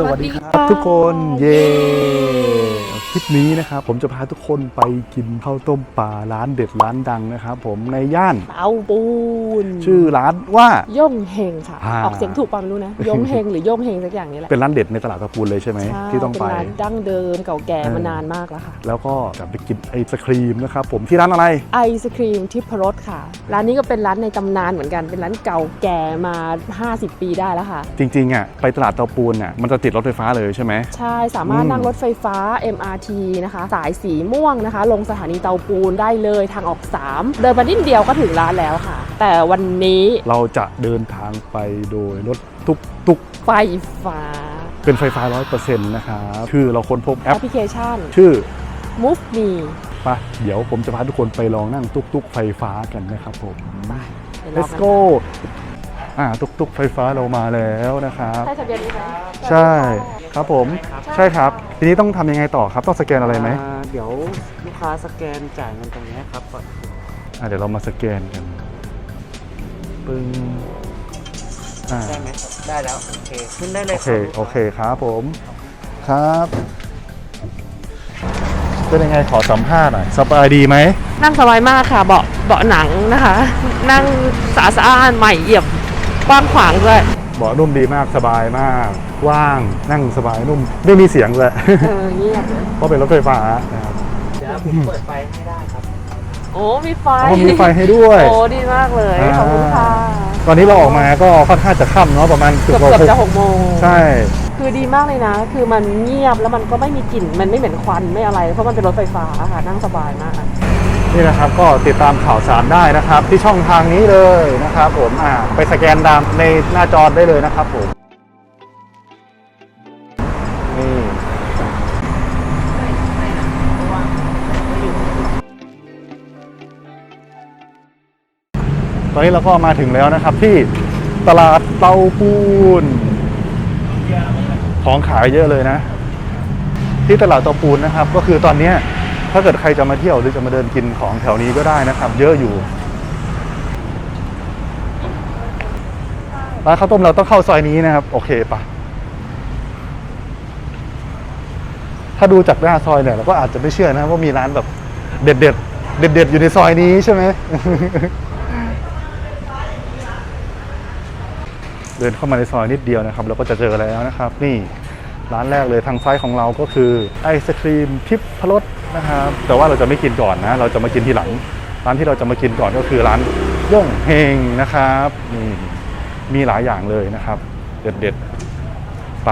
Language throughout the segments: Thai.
สวัสดีครับ ทุกคน เย้ คลิปนี้นะครับผมจะพาทุกคนไปกินข้าวต้มปลาร้านเด็ดร้านดังนะครับผมในย่านเตาปูน ชื่อร้านว่าย่งเฮงค่ะ อ่า ออกเสียงถูกป่ะไม่รู้นะย่งเฮงหรือย่งเฮงสักอย่างนี้แหละเป็นร้านเด็ดในตลาดตะปูนเลยใช่ไหมใช่ที่ต้องไป เป็นร้านดั้งเดิมเก่าแก่เออ มานานมากแล้วค่ะ แล้วก็จะไปกินไอศครีมนะครับผมที่ร้านอะไร ไอศครีมทิพรสค่ะ ร้านนี้ก็เป็นร้านในตำนานเหมือนกันเป็นร้านเก่าแก่มา 50 ปีได้แล้วค่ะ จริงๆอะไปตลาดเตาปูนอะมันจะติดรถไฟฟ้าเลยใช่ไหม ใช่สามารถอืมนั่งรถไฟฟ้า MRT นะคะ สายสีม่วงนะคะ ลงสถานีเตาปูนได้เลยทางออก 3 เดินมานิดเดียวก็ถึงร้านแล้วค่ะ แต่วันนี้เราจะเดินทางไปโดยรถตุกตุกไฟฟ้าๆเป็นไฟฟ้า 100%นะครับคือเราค้นพบแอแอปปพลิเคชัน ชื่อ Move Me ไปะเดี๋ยวผมจะพาทุกคนไปลองนั่งตุกตุกๆไฟฟ้ากันนะครับผม ไปเดี๋ยวเรา let's กัน go อ่าตุกตุกๆไฟฟ้าเรามาแล้วนะครับ ใช่ทะเบียนนี้ไหม ใช่ครับผมใช่ครับ ทีนี้ต้องทำยังไงต่อครับ ต้องสแกนอะไรไหมอ่าเดี๋ยวลูกค้าสแกนจ่ายเงินตรงนี้ครับก่อนอ่าเดี๋ยวเรามาสแกนกันปึ้งอ่า ได้ไหมได้แล้วโอเคขึ้นได้เลยโอเคโอเคครับผม ครับ เป็นยังไงขอสัมภาษณ์หน่อยสบายดีไหม นั่งสบายมากค่ะเบาะเบาะหนังนะคะ นั่งสะอาดสะอ้านใหม่เอี่ยมกว้างขวางด้วย เบาะนุ่มดีมากสบายมาก ว่างนั่งสบายนุ่ม ไม่มีเสียงเลยเออเงียบเลยเพราะเป็นรถไฟฟ้านะครับเดี๋ยวผมเปิดไฟให้ได้ครับ โอ้มีไฟอ๋อมีไฟให้ด้วย โอ้ดีมากเลยขอบคุณค่ะตอนนี้เราออกมาก็ค่อนข้างจะค่ำเนาะประมาณเกือบกว่าเกือบจะหหกกโมงใช่ คือดีมากเลยนะ คือมันเงียบแล้วมันก็ไม่มีกลิ่นมันไม่เหม็นควันไม่อะไร เพราะมันเป็นรถไฟฟ้าค่ะนั่งสบายมาก นี่นะครับก็ติดตามข่าวสารได้นะครับ ที่ช่องทางนี้เลยนะครับผมอ่าไปสแกนตามในหน้าจอได้เลยนะครับผม ตอนนี้เราก็มาถึงแล้วนะครับ ที่ตลาดเตาปูน ของขายเยอะเลยนะ ที่ตลาดเตาปูนนะครับ ก็คือตอนนี้ถ้าเกิดใครจะมาเที่ยวหรือจะมาเดินกินของแถวนี้ก็ได้นะครับ เยอะอยู่ร้านข้าวต้มเราต้องเข้าซอยนี้นะครับ โอเคปะถ้าดูจากหน้าซอยเนี่ยเราก็อาจจะไม่เชื่อนะว่ามีร้านแบบเด็ดเด็ดเด็ดเด็ดอยู่ในซอยนี้ใช่ไหม เดินเข้ามาในซอยนิดเดียวนะครับเราก็จะเจอแล้วนะครับ นี่ร้านแรกเลยทางซ้ายของเราก็คือไอศครีมทิพพรสนะครับแต่ว่าเราจะไม่กินก่อนนะ เราจะมากินทีหลัง ร้านที่เราจะมากินก่อนก็คือร้านย่งเฮงนะครับนี่มีหลายอย่างเลยนะครับ เด็ดเด็ดๆไป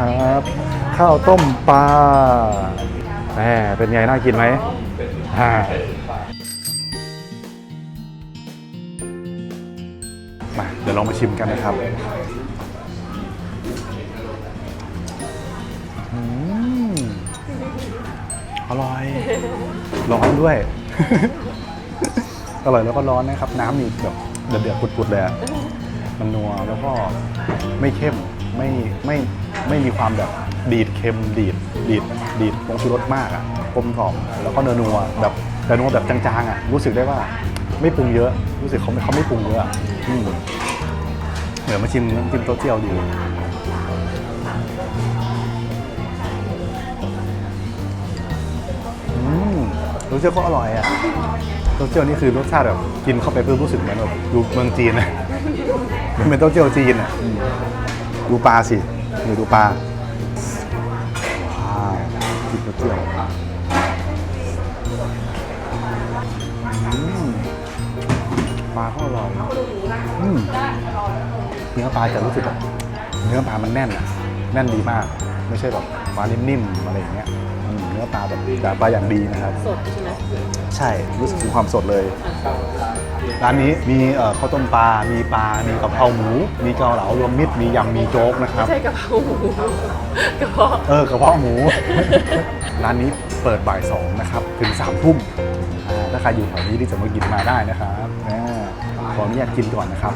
นะครับ ข้าวต้มปลาแหมเป็นไงน่ากินไหมอ่ามาเดี๋ยวลองมาชิมกันนะครับอืมอร่อย ร้อนด้วย อร่อยแล้วก็ร้อนนะครับ น้ำนี่แบบเดือดๆปุดๆเลยอะมันนัวแล้วก็ไม่เข้มไม่ไม่ ไม่มีความแบบดีดเค็มดีดดีดดีดผงชูรสมากอะกลมกล่อมแล้วก็เนื้อนัวแบบแต่นัวแบบจางๆอะรู้สึกได้ว่าไม่ปรุงเยอะ รู้สึกเขาไม่เขาไม่ปรุงเยอะอะอืมเดี๋ยวมาชิมน้ำจิ้มโต๊ะเจียวดูอืมโต๊ะเจียวก็อร่อยอะเต้าเจี้ยวนี่คือรสชาติแบบกินเข้าไปเพิ่มรู้สึกเหมือนแบบอยู่เมืองจีนนะมันเป็นเต้าเจี้ยวจีนอะอืมดูปลาสิ นี่ดูปลา ว้าวกินเต้าเจี้ยวอืมปลาก็อร่อยอืมเนื้อปลาจะรู้สึกแบบเนื้อปลามันแน่นอะแน่นดีมาก ไม่ใช่แบบปลานิ่มๆอะไรอย่างเงี้ยอืมเนื้อปลาแบบจากปลาอย่างดีนะครับ สดใช่ไหมใช่รู้สึกถึงความสดเลยอ ร้านนี้มีเอ่อข้าวต้มปลา มีปลา มีกะเพราหมู มีเกาเหลารวมมิตร มียำ มีโจ๊กนะครับ ใช่กะเพราหมูกระเพาะเออกระเพาะหมู ร้านนี้เปิดบ่ายสองนะครับ ถึง3ามทุ่มอ่าถ้าใครอยู่แถวนี้ที่จะมากินมาได้นะครับอ่าขออนุญาตกินก่อนนะครับ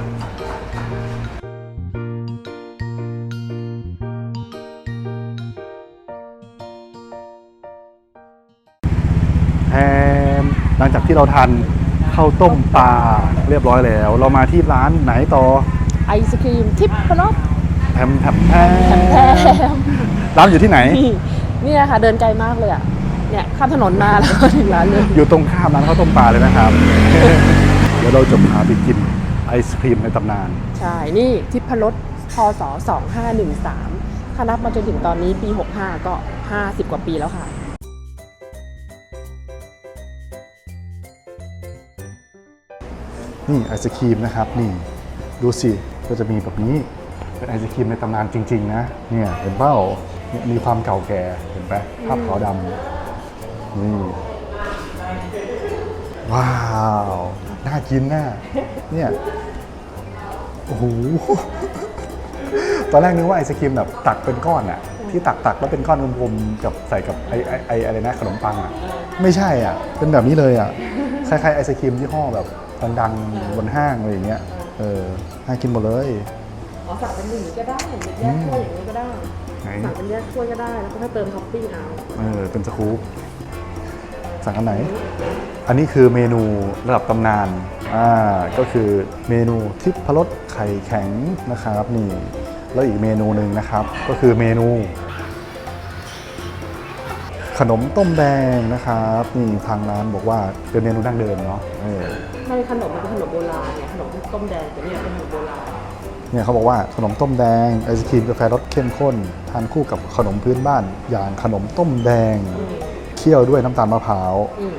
แฮมหลังจากที่เราทาน ข้าวต้มปลาเรียบร้อยแล้ว เรามาที่ร้านไหนต่อไอศครีมทิพย์พรสแถมแถมแถแถมร้านอยู่ที่ไหน นี่เนี่ยค่ะเดินไกลมากเลยอะเนี่ยข้ามถนนมาแล้วก็ถึงร้านเลยอยู่ตรงข้ามร้านข้าวต้มปลาเลยนะครับ เดี๋ยวเราจะพาไปกินไอศครีมในตำนาน ใช่ นี่ทิพรสพศ2513ถ้านับมาจนถึงตอนนี้ปี 65 ก็ 50 กว่าปีแล้วค่ะ นี่ไอศครีมนะครับนี่ดูสิก็จะมีแบบนี้เป็นไอศครีมในตำนานจริง ๆ นะเนี่ยเห็นเปล่าเนี่ยมีความเก่าแก่เห็นไหมภาพขาวดำนี่ว้าว น่ากินน่ะเนี่ยโอ้โหตอนแรกนึกว่าไอศครีมแบบตักเป็นก้อนอะที่ตักตักๆแล้วเป็นก้อนกลมๆกับใส่กับไอไอไออะไรนะขนมปังอะไม่ใช่อะเป็นแบบนี้เลยอะคล้ายๆไอศครีมที่ห้อแบบ ดังๆบนห้างอะไรอย่างเงี้ยเออน่ากินหมดเลยอ๋อสั่งเป็นหนึ่งก็ได้เป็นแยกถ้วยอย่างนี้ก็ได้ไหนสั่งเป็นแยกถ้วยก็ได้แล้วก็ถ้าเติมท็อปปิ้งเอาเออเป็นสกู๊ปสั่งอันไหน อันนี้คือเมนูระดับตำนานอ่าก็คือเมนูทิพพรสไข่แข็งนะครับนี่แล้วอีกเมนูหนึ่งนะครับ ก็คือเมนู ขนมต้มแดงนะครับนี่ทางร้านบอกว่าเป็นเมนูดั้งเดิมเนาะ เออไม่ขนมมันเป็นขนมโบราณเนี่ยขนมต้มแดงแต่เนี่ยเป็นขนมโบราณเนี่ยเขาบอกว่าขนมต้มแดงไอศครีมกาแฟรสเข้มข้น ทานคู่กับขนมพื้นบ้าน อย่างขนมต้มแดง อืมเคี่ยวด้วยน้ำตาลมะพร้าว อืม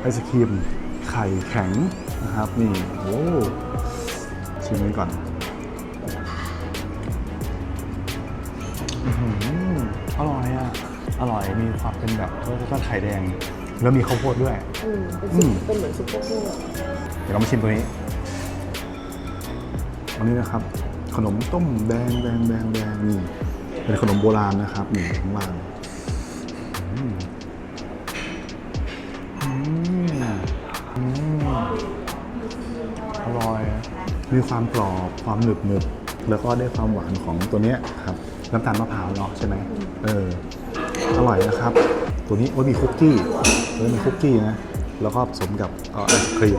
ไอศครีมไข่แข็งนะครับ นี่โอ้ชิมนี้ก่อนอื้อหืออร่อยอะ อร่อยมีความเป็นแบบรสชาติไข่แดง แล้วมีข้าวโพดด้วย อืมเป็นอืซุปมเป็นเหมือนซุปโป๊ะเดี๋ยวเรามาชิมตัวนี้อันนี้นะครับ ขนมต้มแดงแดงแดงแดงนี่เป็นขนมโบราณนะครับนี่ข้างล่าง มีความกรอบความหนึบหนึบแล้วก็ได้ความหวานของตัวเนี้ยครับน้ำตาลมะพร้าวเนาะใช่ไหมเอออร่อยนะครับ ตัวนี้โอ้ยมีคุกกี้ตัวนี้มีคุกกี้นะแล้วก็ผสมกับเอ่อไอศครีม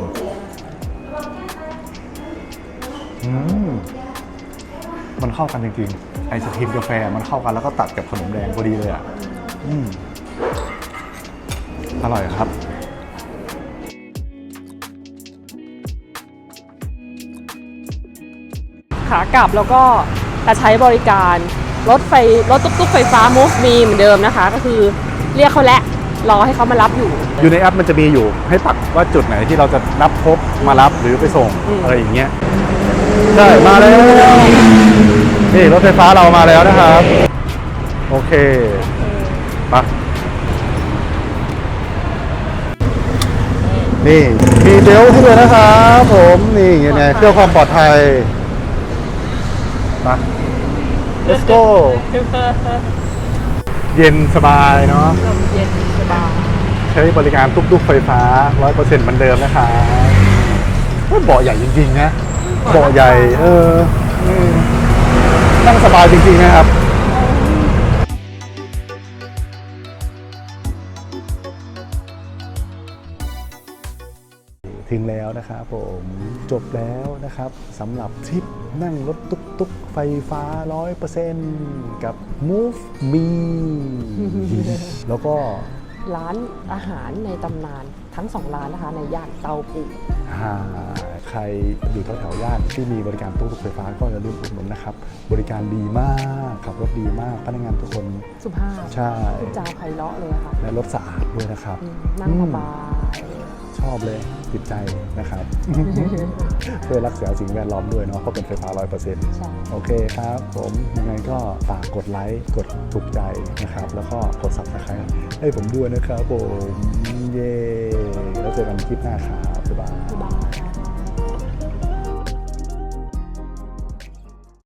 อืมมันเข้ากันจริงๆไอศครีมกาแฟมันเข้ากันแล้วก็ตัดกับขนมแดงพอดีเลยอะอืมอร่อยครับ ขากลับแล้วก็จะใช้บริการรถไฟรถตุ๊กๆไฟฟ้า Move Me เหมือนเดิมนะคะ ก็คือเรียกเขาแล้วรอให้เขามารับอยู่ อยู่ในแอปมันจะมีอยู่ ให้ปักว่าจุดไหนที่เราจะนับพบมารับหรือไปส่งอืม อะไรอย่างเงี้ยใช่มาแล้วนี่รถไฟฟ้าเรามาแล้วนะครับ โอเคไปะนี่มีเบลต์ให้ด้วยนะครับ ผมนี่ยังไงเพื่อความปลอดภัย มา let's go เย็นสบายเนาะ ลมเย็นสบายใช้บริการตุ๊กๆไฟฟ้า 100%เหมือนเดิมนะครับเฮ้ยเบาะใหญ่จริงๆนะ เบาะใหญ่ เอออืมนั่งสบายจริงๆนะครับ ถึงแล้วนะครับผมจบแล้วนะครับสำหรับทริปนั่งรถตุ๊กๆ ไฟฟ้า 100%กับ Move Me แล้วก็ร้านอาหารในตำนานทั้งสองร้านนะคะในย่านเตาปูอ่าใครอยู่แถวๆย่านที่มีบริการตู้รถไฟฟ้าก็อย่าลืมอุดหนุนนะครับ บริการดีมากขับรถดีมากพนักงานทุกคนสุภาพใช่พูดจาไพเราะเลยอะค่ะและรถสะอาดด้วยนะครับอืมนั่งสบาย ชอบเลยติดใจนะครับ เพื่อรักษาสิ่งแวดล้อมด้วยเนาะเพราะเป็นไฟฟ้า 100%ใช่โอเคครับ ผมยังไงก็ฝากกดไลค์กดถูกใจนะครับ แล้วก็กด subscribe ให้ผมด้วยนะครับผม เย้แล้วเจอกันคลิปหน้าครับ